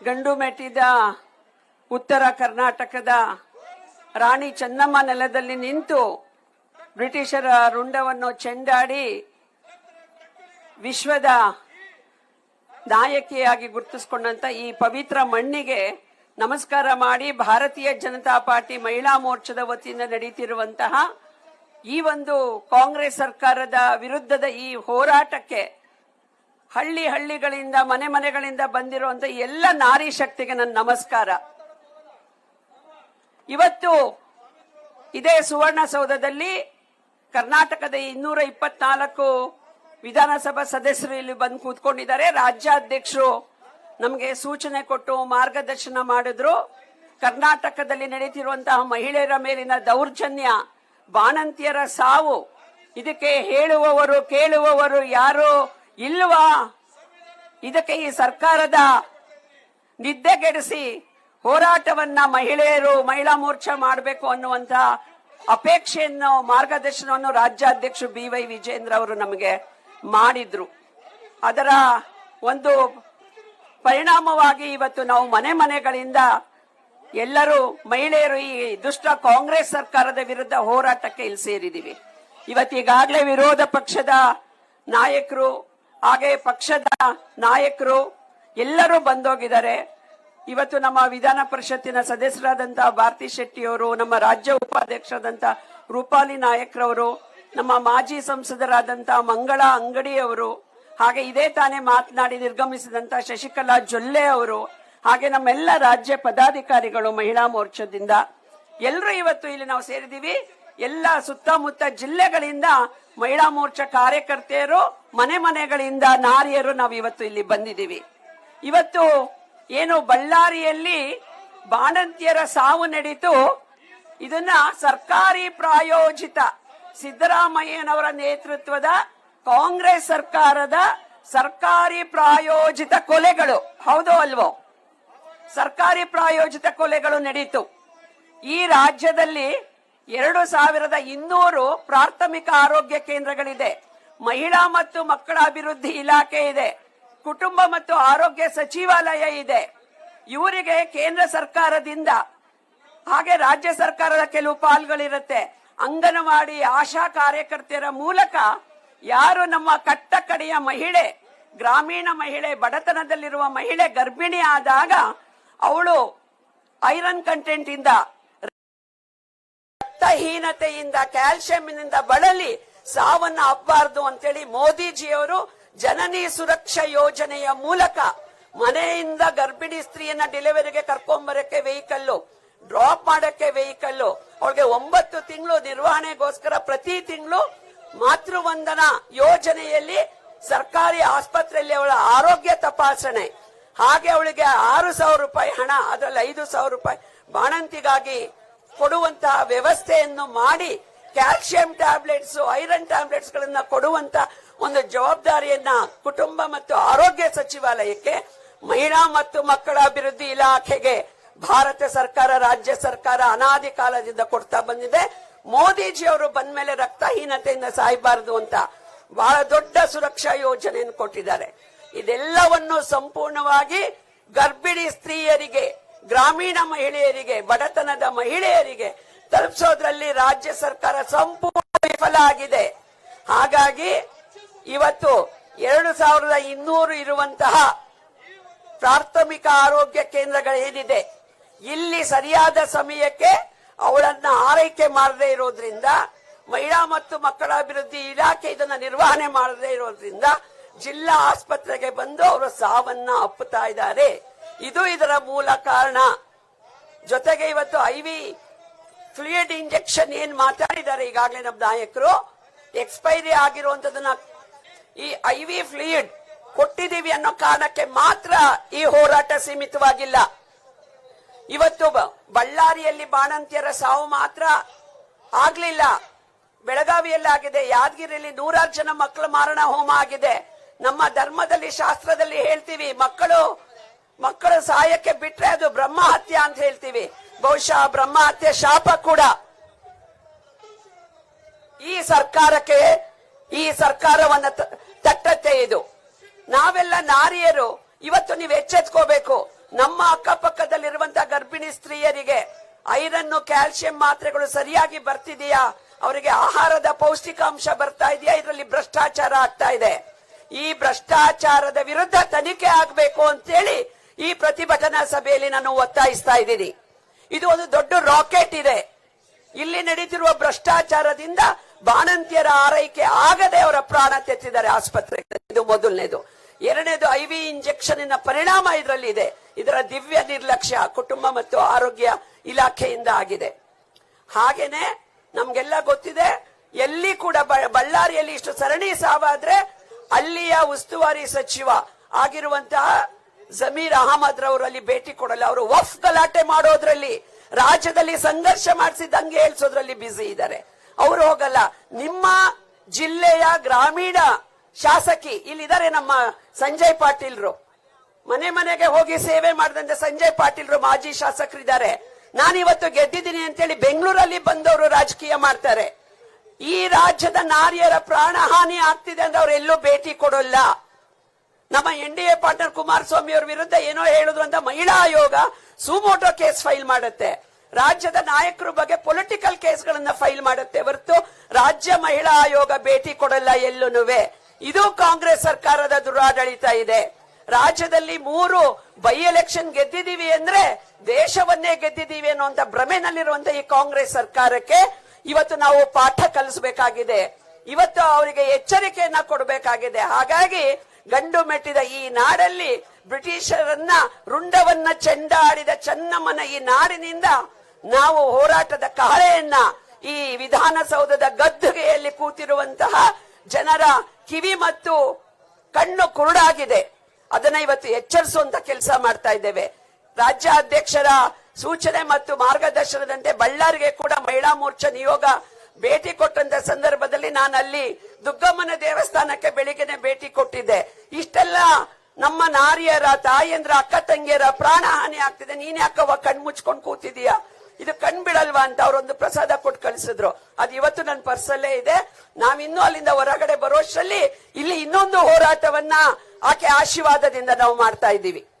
ಗಂಡು ಮೆಟ್ಟಿದ ಉತ್ತರ ಕರ್ನಾಟಕದ ರಾಣಿ ಚೆನ್ನಮ್ಮ ನೆಲದಲ್ಲಿ ನಿಂತು ಬ್ರಿಟಿಷರ ರುಂಡವನ್ನು ಚೆಂಡಾಡಿ ವಿಶ್ವದ ನಾಯಕಿಯಾಗಿ ಗುರುತಿಸಿಕೊಂಡಂತ ಈ ಪವಿತ್ರ ಮಣ್ಣಿಗೆ ನಮಸ್ಕಾರ ಮಾಡಿ ಭಾರತೀಯ ಜನತಾ ಪಾರ್ಟಿ ಮಹಿಳಾ ಮೋರ್ಚಾದ ವತಿಯಿಂದ ನಡೀತಿರುವಂತಹ ಈ ಒಂದು ಕಾಂಗ್ರೆಸ್ ಸರ್ಕಾರದ ವಿರುದ್ಧದ ಈ ಹೋರಾಟಕ್ಕೆ ಹಳ್ಳಿ ಹಳ್ಳಿಗಳಿಂದ, ಮನೆ ಮನೆಗಳಿಂದ ಬಂದಿರುವಂತ ಎಲ್ಲ ನಾರಿ ಶಕ್ತಿಗೆ ನನ್ನ ನಮಸ್ಕಾರ. ಇವತ್ತು ಇದೇ ಸುವರ್ಣಸೌಧದಲ್ಲಿ ಕರ್ನಾಟಕದ ಇನ್ನೂರ ಇಪ್ಪತ್ನಾಲ್ಕು ವಿಧಾನಸಭಾ ಸದಸ್ಯರು ಇಲ್ಲಿ ಬಂದು ಕೂತ್ಕೊಂಡಿದ್ದಾರೆ. ರಾಜ್ಯಾಧ್ಯಕ್ಷರು ನಮಗೆ ಸೂಚನೆ ಕೊಟ್ಟು ಮಾರ್ಗದರ್ಶನ ಮಾಡಿದ್ರು. ಕರ್ನಾಟಕದಲ್ಲಿ ನಡೀತಿರುವಂತಹ ಮಹಿಳೆಯರ ಮೇಲಿನ ದೌರ್ಜನ್ಯ, ಬಾಣಂತಿಯರ ಸಾವು, ಇದಕ್ಕೆ ಹೇಳುವವರು, ಕೇಳುವವರು ಯಾರು? ಇಲ್ವಾ? ಇದಕ್ಕೆ ಈ ಸರ್ಕಾರದ ನಿದ್ದೆಗೆಡಿಸಿ ಹೋರಾಟವನ್ನ ಮಹಿಳೆಯರು ಮಹಿಳಾ ಮೋರ್ಚಾ ಮಾಡಬೇಕು ಅನ್ನುವಂತ ಅಪೇಕ್ಷೆಯನ್ನು ಮಾರ್ಗದರ್ಶನವನ್ನು ರಾಜ್ಯಾಧ್ಯಕ್ಷ ಬಿ ವೈ ವಿಜೇಂದ್ರ ಅವರು ನಮಗೆ ಮಾಡಿದ್ರು. ಅದರ ಒಂದು ಪರಿಣಾಮವಾಗಿ ಇವತ್ತು ನಾವು ಮನೆ ಮನೆಗಳಿಂದ ಎಲ್ಲರೂ ಮಹಿಳೆಯರು ಈ ದುಷ್ಟ ಕಾಂಗ್ರೆಸ್ ಸರ್ಕಾರದ ವಿರುದ್ಧ ಹೋರಾಟಕ್ಕೆ ಇಲ್ಲಿ ಸೇರಿದ್ದೀವಿ. ಇವತ್ತೀಗಾಗಲೇ ವಿರೋಧ ಪಕ್ಷದ ನಾಯಕರು ಹಾಗೆ ಪಕ್ಷದ ನಾಯಕರು ಎಲ್ಲರೂ ಬಂದೋಗಿದ್ದಾರೆ. ಇವತ್ತು ನಮ್ಮ ವಿಧಾನ ಪರಿಷತ್ತಿನ ಸದಸ್ಯರಾದಂತಹ ಭಾರತಿ ಶೆಟ್ಟಿ ಅವರು ನಮ್ಮ ರಾಜ್ಯ ಉಪಾಧ್ಯಕ್ಷರಾದಂತ ರೂಪಾಲಿ ನಾಯಕ್ರವರು, ನಮ್ಮ ಮಾಜಿ ಸಂಸದರಾದಂತಹ ಮಂಗಳ ಅಂಗಡಿ ಅವರು ಹಾಗೆ ಇದೇ ತಾನೇ ಮಾತನಾಡಿ ನಿರ್ಗಮಿಸಿದಂತ ಶಶಿಕಲಾ ಜೊಲ್ಲೆ ಅವರು, ಹಾಗೆ ನಮ್ಮೆಲ್ಲ ರಾಜ್ಯ ಪದಾಧಿಕಾರಿಗಳು ಮಹಿಳಾ ಮೋರ್ಚಾದಿಂದ. ಎಲ್ಲರೂ ಇವತ್ತು ಇಲ್ಲಿ ನಾವು ಸೇರಿದೀವಿ ಎಲ್ಲ ಸುತ್ತಮುತ್ತ ಜಿಲ್ಲೆಗಳಿಂದ ಮಹಿಳಾ ಮೋರ್ಚಾ ಕಾರ್ಯಕರ್ತೆಯರು ಮನೆ ಮನೆಗಳಿಂದ ನಾರಿಯರು ನಾವು ಇವತ್ತು ಇಲ್ಲಿ ಬಂದಿದ್ದೀವಿ. ಇವತ್ತು ಏನು ಬಳ್ಳಾರಿಯಲ್ಲಿ ಬಾಣಂತಿಯರ ಸಾವು ನಡೀತು. ಇದನ್ನ ಸರ್ಕಾರಿ ಪ್ರಾಯೋಜಿತ ಸಿದ್ದರಾಮಯ್ಯನವರ ನೇತೃತ್ವದ ಕಾಂಗ್ರೆಸ್ ಸರ್ಕಾರದ ಸರ್ಕಾರಿ ಪ್ರಾಯೋಜಿತ ಕೊಲೆಗಳು. ಹೌದೋ ಅಲ್ವೋ? ಸರ್ಕಾರಿ ಪ್ರಾಯೋಜಿತ ಕೊಲೆಗಳು ನಡೀತು. ಈ ರಾಜ್ಯದಲ್ಲಿ ಎರಡು ಸಾವಿರದ ಇನ್ನೂರು ಪ್ರಾಥಮಿಕ ಆರೋಗ್ಯ ಕೇಂದ್ರಗಳಿದೆ. ಮಹಿಳಾ ಮತ್ತು ಮಕ್ಕಳ ಅಭಿವೃದ್ಧಿ ಇಲಾಖೆ ಇದೆ. ಕುಟುಂಬ ಮತ್ತು ಆರೋಗ್ಯ ಸಚಿವಾಲಯ ಇದೆ. ಇವರಿಗೆ ಕೇಂದ್ರ ಸರ್ಕಾರದಿಂದ ಹಾಗೆ ರಾಜ್ಯ ಸರ್ಕಾರದ ಕೆಲವು ಪಾಲ್ಗಳಿರುತ್ತೆ. ಅಂಗನವಾಡಿ ಆಶಾ ಕಾರ್ಯಕರ್ತೆಯರ ಮೂಲಕ ಯಾರು ನಮ್ಮ ಕಟ್ಟ ಕಡೆಯ ಮಹಿಳೆ, ಗ್ರಾಮೀಣ ಮಹಿಳೆ, ಬಡತನದಲ್ಲಿರುವ ಮಹಿಳೆ ಗರ್ಭಿಣಿ ಆದಾಗ ಅವಳು ಐರನ್ ಕಂಟೆಂಟ್ ಇಂದ ರಕ್ತಹೀನತೆಯಿಂದ ಕ್ಯಾಲ್ಸಿಯಂನಿಂದ ಬಳಲಿ ಸಾವನ್ನ ಹಬ್ಬಾರ್ದು ಅಂತೇಳಿ ಮೋದಿಜಿಯವರು ಜನನಿ ಸುರಕ್ಷಾ ಯೋಜನೆಯ ಮೂಲಕ ಮನೆಯಿಂದ ಗರ್ಭಿಣಿ ಸ್ತ್ರೀಯನ್ನ ಡೆಲಿವರಿಗೆ ಕರ್ಕೊಂಬರಕ್ಕೆ ವೆಹಿಕಲ್ಲು ಡ್ರಾಪ್ ಮಾಡಕ್ಕೆ ವೆಹಿಕಲ್ಲು ಅವಳಿಗೆ ಒಂಬತ್ತು ತಿಂಗಳು ನಿರ್ವಹಣೆಗೋಸ್ಕರ ಪ್ರತಿ ತಿಂಗಳು ಮಾತೃವಂದನ ಯೋಜನೆಯಲ್ಲಿ ಸರ್ಕಾರಿ ಆಸ್ಪತ್ರೆಯಲ್ಲಿ ಅವಳ ಆರೋಗ್ಯ ತಪಾಸಣೆ. ಹಾಗೆ ಅವಳಿಗೆ ಆರು ಸಾವಿರ ರೂಪಾಯಿ ಹಣ, ಅದರಲ್ಲಿ ಐದು ಸಾವಿರ ರೂಪಾಯಿ ಬಾಣಂತಿಗಾಗಿ ಕೊಡುವಂತಹ ವ್ಯವಸ್ಥೆಯನ್ನು ಮಾಡಿ ಕ್ಯಾಲ್ಸಿಯಂ ಟ್ಯಾಬ್ಲೆಟ್ಸ್, ಐರನ್ ಟ್ಯಾಬ್ಲೆಟ್ಸ್ ಗಳನ್ನ ಕೊಡುವಂತ ಒಂದು ಜವಾಬ್ದಾರಿಯನ್ನ ಕುಟುಂಬ ಮತ್ತು ಆರೋಗ್ಯ ಸಚಿವಾಲಯಕ್ಕೆ, ಮಹಿಳಾ ಮತ್ತು ಮಕ್ಕಳ ಅಭಿವೃದ್ಧಿ ಇಲಾಖೆಗೆ ಭಾರತ ಸರ್ಕಾರ, ರಾಜ್ಯ ಸರ್ಕಾರ ಅನಾದಿ ಕಾಲದಿಂದ ಕೊಡ್ತಾ ಬಂದಿದೆ. ಮೋದಿಜಿ ಅವರು ಬಂದ ಮೇಲೆ ರಕ್ತಹೀನತೆಯಿಂದ ಸಾಯಬಾರದು ಅಂತ ಬಹಳ ದೊಡ್ಡ ಸುರಕ್ಷಾ ಯೋಜನೆಯನ್ನು ಕೊಟ್ಟಿದ್ದಾರೆ. ಇದೆಲ್ಲವನ್ನು ಸಂಪೂರ್ಣವಾಗಿ ಗರ್ಭಿಣಿ ಸ್ತ್ರೀಯರಿಗೆ, ಗ್ರಾಮೀಣ ಮಹಿಳೆಯರಿಗೆ, ಬಡತನದ ಮಹಿಳೆಯರಿಗೆ ತಲುಪಿಸೋದ್ರಲ್ಲಿ ರಾಜ್ಯ ಸರ್ಕಾರ ಸಂಪೂರ್ಣ ವಿಫಲ ಆಗಿದೆ. ಹಾಗಾಗಿ ಇವತ್ತು ಎರಡು ಸಾವಿರದ ಇನ್ನೂರು ಇರುವಂತಹ ಪ್ರಾಥಮಿಕ ಆರೋಗ್ಯ ಕೇಂದ್ರಗಳೇನಿದೆ ಇಲ್ಲಿ ಸರಿಯಾದ ಸಮಯಕ್ಕೆ ಅವಳನ್ನ ಆರೈಕೆ ಮಾಡದೇ ಇರೋದ್ರಿಂದ, ಮಹಿಳಾ ಮತ್ತು ಮಕ್ಕಳ ಅಭಿವೃದ್ಧಿ ಇಲಾಖೆ ಇದನ್ನ ನಿರ್ವಹಣೆ ಮಾಡದೇ ಇರೋದ್ರಿಂದ ಜಿಲ್ಲಾ ಆಸ್ಪತ್ರೆಗೆ ಬಂದು ಅವರು ಸಾವನ್ನ ಅಪ್ಪುತ್ತಾ ಇದ್ದಾರೆ. ಇದು ಇದರ ಮೂಲ ಕಾರಣ. ಜೊತೆಗೆ ಇವತ್ತು ಐವಿ ಫ್ಲೂಯಿಡ್ ಇಂಜೆಕ್ಷನ್ ಏನ್ ಮಾತಾಡಿದ್ದಾರೆ ಈಗಾಗಲೇ ನಮ್ಮ ನಾಯಕರು? ಎಕ್ಸ್ಪೈರಿ ಆಗಿರುವಂತದನ್ನ ಈ ಐ ವಿ ಫ್ಲೂಯಿಡ್ ಕೊಟ್ಟಿದ್ದೀವಿ ಅನ್ನೋ ಕಾರಣಕ್ಕೆ ಮಾತ್ರ ಈ ಹೋರಾಟ ಸೀಮಿತವಾಗಿಲ್ಲ. ಇವತ್ತು ಬಳ್ಳಾರಿಯಲ್ಲಿ ಬಾಣಂತಿಯರ ಸಾವು ಮಾತ್ರ ಆಗ್ಲಿಲ್ಲ. ಬೆಳಗಾವಿಯಲ್ಲಿ ಆಗಿದೆ, ಯಾದಗಿರಿಯಲ್ಲಿ ನೂರಾರು ಜನ ಮಕ್ಕಳ ಮಾರಣ ಹೋಮ ಆಗಿದೆ. ನಮ್ಮ ಧರ್ಮದಲ್ಲಿ, ಶಾಸ್ತ್ರದಲ್ಲಿ ಹೇಳ್ತೀವಿ, ಮಕ್ಕಳು ಮಕ್ಕಳು ಸಹಾಯಕ್ಕೆ ಬಿಟ್ರೆ ಅದು ಬ್ರಹ್ಮ ಹತ್ಯೆ ಅಂತ ಹೇಳ್ತೀವಿ. ಬಹುಶಃ ಬ್ರಹ್ಮ ಹತ್ಯೆ ಶಾಪ ಕೂಡ. ಈ ಸರ್ಕಾರಕ್ಕೆ, ಈ ಸರ್ಕಾರವನ್ನ ತಟ್ಟತ್ತೆ ಇದು. ನಾವೆಲ್ಲ ನಾರಿಯರು, ಇವತ್ತು ನೀವು ಎಚ್ಚೆತ್ಕೋಬೇಕು. ನಮ್ಮ ಅಕ್ಕಪಕ್ಕದಲ್ಲಿರುವಂತಹ ಗರ್ಭಿಣಿ ಸ್ತ್ರೀಯರಿಗೆ ಐರನ್ ಕ್ಯಾಲ್ಸಿಯಂ ಮಾತ್ರೆಗಳು ಸರಿಯಾಗಿ ಬರ್ತಿದೆಯಾ? ಅವರಿಗೆ ಆಹಾರದ ಪೌಷ್ಟಿಕಾಂಶ ಬರ್ತಾ ಇದೆಯಾ? ಇದರಲ್ಲಿ ಭ್ರಷ್ಟಾಚಾರ ಆಗ್ತಾ ಇದೆ. ಈ ಭ್ರಷ್ಟಾಚಾರದ ವಿರುದ್ಧ ತನಿಖೆ ಆಗಬೇಕು ಅಂತೇಳಿ ಈ ಪ್ರತಿಭಟನಾ ಸಭೆಯಲ್ಲಿ ನಾನು ಒತ್ತಾಯಿಸ್ತಾ ಇದ್ದೀನಿ. ಇದು ಒಂದು ದೊಡ್ಡ ರಾಕೆಟ್ ಇದೆ. ಇಲ್ಲಿ ನಡೀತಿರುವ ಭ್ರಷ್ಟಾಚಾರದಿಂದ ಬಾಣಂತಿಯರ ಆರೈಕೆ ಆಗದೆ ಅವರ ಪ್ರಾಣ ತೆತ್ತಿದ್ದಾರೆ ಆಸ್ಪತ್ರೆ ಇದು ಮೊದಲನೇದು. ಎರಡನೇದು ಐ ವಿ ಇಂಜೆಕ್ಷನ್ ಪರಿಣಾಮ ಇದರಲ್ಲಿ ಇದೆ. ಇದರ ದಿವ್ಯ ನಿರ್ಲಕ್ಷ್ಯ ಕುಟುಂಬ ಮತ್ತು ಆರೋಗ್ಯ ಇಲಾಖೆಯಿಂದ ಆಗಿದೆ. ಹಾಗೇನೆ ನಮ್ಗೆಲ್ಲ ಗೊತ್ತಿದೆ, ಎಲ್ಲಿ ಕೂಡ ಬಳ್ಳಾರಿಯಲ್ಲಿ ಇಷ್ಟು ಸರಣಿ ಸಾವಾದ್ರೆ ಅಲ್ಲಿಯ ಉಸ್ತುವಾರಿ ಸಚಿವ ಆಗಿರುವಂತಹ ಜಮೀರ್ ಅಹಮದ್ ರವರಲ್ಲಿ ಭೇಟಿ ಕೊಡಲ್ಲ ಅವರು ವಫ್ ಗಲಾಟೆ ಮಾಡೋದ್ರಲ್ಲಿ, ರಾಜ್ಯದಲ್ಲಿ ಸಂಘರ್ಷ ಮಾಡಿಸಿ ದಂಗೆ ಏಳ್ಸೋದ್ರಲ್ಲಿ ಬ್ಯುಸಿ ಇದ್ದಾರೆ. ಅವರು ಹೋಗಲ್ಲ, ನಿಮ್ಮ ಜಿಲ್ಲೆಯ ಗ್ರಾಮೀಣ ಶಾಸಕಿ ಇಲ್ಲಿದ್ದಾರೆ ನಮ್ಮ ಸಂಜಯ್ ಪಾಟೀಲ್ರು. ಮನೆ ಮನೆಗೆ ಹೋಗಿ ಸೇವೆ ಮಾಡಿದಂತೆ ಸಂಜಯ್ ಪಾಟೀಲ್ರು ಮಾಜಿ ಶಾಸಕರಿದ್ದಾರೆ. ನಾನಿವತ್ತು ಗೆದ್ದಿದ್ದೀನಿ ಅಂತೇಳಿ ಬೆಂಗಳೂರಲ್ಲಿ ಬಂದವರು ರಾಜಕೀಯ ಮಾಡ್ತಾರೆ. ಈ ರಾಜ್ಯದ ನಾರಿಯರ ಪ್ರಾಣ ಹಾನಿ ಆಗ್ತಿದೆ ಅಂದ್ರೆ ಅವ್ರು ಎಲ್ಲೂ ಭೇಟಿ ಕೊಡೋಲ್ಲ. ನಮ್ಮ N D A partner Kumaraswamy ಅವರ ವಿರುದ್ಧ ಏನೋ ಹೇಳಿದ್ರು ಅಂತ ಮಹಿಳಾ ಆಯೋಗ ಸುಮೋಟೋ ಕೇಸ್ ಫೈಲ್ ಮಾಡುತ್ತೆ. ರಾಜ್ಯದ ನಾಯಕರ ಬಗ್ಗೆ ಪೊಲಿಟಿಕಲ್ ಕೇಸ್ಗಳನ್ನ ಫೈಲ್ ಮಾಡುತ್ತೆ ಹೊರತು ರಾಜ್ಯ ಮಹಿಳಾ ಆಯೋಗ ಭೇಟಿ ಕೊಡಲ್ಲ ಎಲ್ಲೂನುವೆ. ಇದು ಕಾಂಗ್ರೆಸ್ ಸರ್ಕಾರದ ದುರಾಡಳಿತ ಇದೆ. ರಾಜ್ಯದಲ್ಲಿ ಮೂರು ಬೈ ಎಲೆಕ್ಷನ್ ಗೆದ್ದಿದೀವಿ ಅಂದ್ರೆ ದೇಶವನ್ನೇ ಗೆದ್ದಿದೀವಿ ಅನ್ನುವಂತ ಭ್ರಮೆನಲ್ಲಿರುವಂತ ಈ ಕಾಂಗ್ರೆಸ್ ಸರ್ಕಾರಕ್ಕೆ ಇವತ್ತು ನಾವು ಪಾಠ ಕಲಿಸಬೇಕಾಗಿದೆ. ಇವತ್ತು ಅವರಿಗೆ ಎಚ್ಚರಿಕೆಯನ್ನ ಕೊಡಬೇಕಾಗಿದೆ. ಹಾಗಾಗಿ ಗಂಡು ಮೆಟ್ಟಿದ ಈ ನಾಡಲ್ಲಿ ಬ್ರಿಟಿಷರನ್ನ ರುಂಡವನ್ನ ಚೆಂಡಾಡಿದ ಚೆನ್ನಮ್ಮನ ಈ ನಾಡಿನಿಂದ ನಾವು ಹೋರಾಟದ ಕಹಳೆಯನ್ನ ಈ ವಿಧಾನಸೌಧದ ಗದ್ದುಗೆಯಲ್ಲಿ ಕೂತಿರುವಂತಹ ಜನರ ಕಿವಿ ಮತ್ತು ಕಣ್ಣು ಕುರುಡಾಗಿದೆ. ಅದನ್ನ ಇವತ್ತು ಎಚ್ಚರಿಸುವಂತ ಕೆಲಸ ಮಾಡ್ತಾ ಇದ್ದೇವೆ. ರಾಜ್ಯ ಅಧ್ಯಕ್ಷರ ಸೂಚನೆ ಮತ್ತು ಮಾರ್ಗದರ್ಶನದಂತೆ ಬಳ್ಳಾರಿಗೆ ಕೂಡ ಮಹಿಳಾ ಮೋರ್ಚಾ ನಿಯೋಗ ಭೇಟಿ ಕೊಟ್ಟಂತ ಸಂದರ್ಭದಲ್ಲಿ ನಾನು ಅಲ್ಲಿ ದುಗ್ಗಮ್ಮನ ದೇವಸ್ಥಾನಕ್ಕೆ ಬೆಳಿಗ್ಗೆನೆ ಭೇಟಿ ಕೊಟ್ಟಿದ್ದೆ. ಇಷ್ಟೆಲ್ಲ ನಮ್ಮ ನಾರಿಯರ ತಾಯಿಯಂದ್ರ ಅಕ್ಕ ತಂಗಿಯರ ಪ್ರಾಣ ಹಾನಿ ಆಗ್ತಿದೆ. ನೀನ್ ಯಾಕವ್ವ ಕಣ್ ಮುಚ್ಕೊಂಡ್ ಕೂತಿದೀಯ? ಇದು ಕಣ್ ಬಿಡಲ್ವಾ ಅಂತ ಅವ್ರೊಂದು ಪ್ರಸಾದ ಕೊಟ್ಟು ಕಳಿಸಿದ್ರು. ಅದು ಇವತ್ತು ನನ್ನ ಪರ್ಸಲ್ಲೇ ಇದೆ. ನಾವಿನ್ನೂ ಅಲ್ಲಿಂದ ಹೊರಗಡೆ ಬರೋಷ್ಟರಲ್ಲಿ ಇಲ್ಲಿ ಇನ್ನೊಂದು ಹೋರಾಟವನ್ನ ಆಕೆ ಆಶೀರ್ವಾದದಿಂದ ನಾವು ಮಾಡ್ತಾ ಇದ್ದೀವಿ.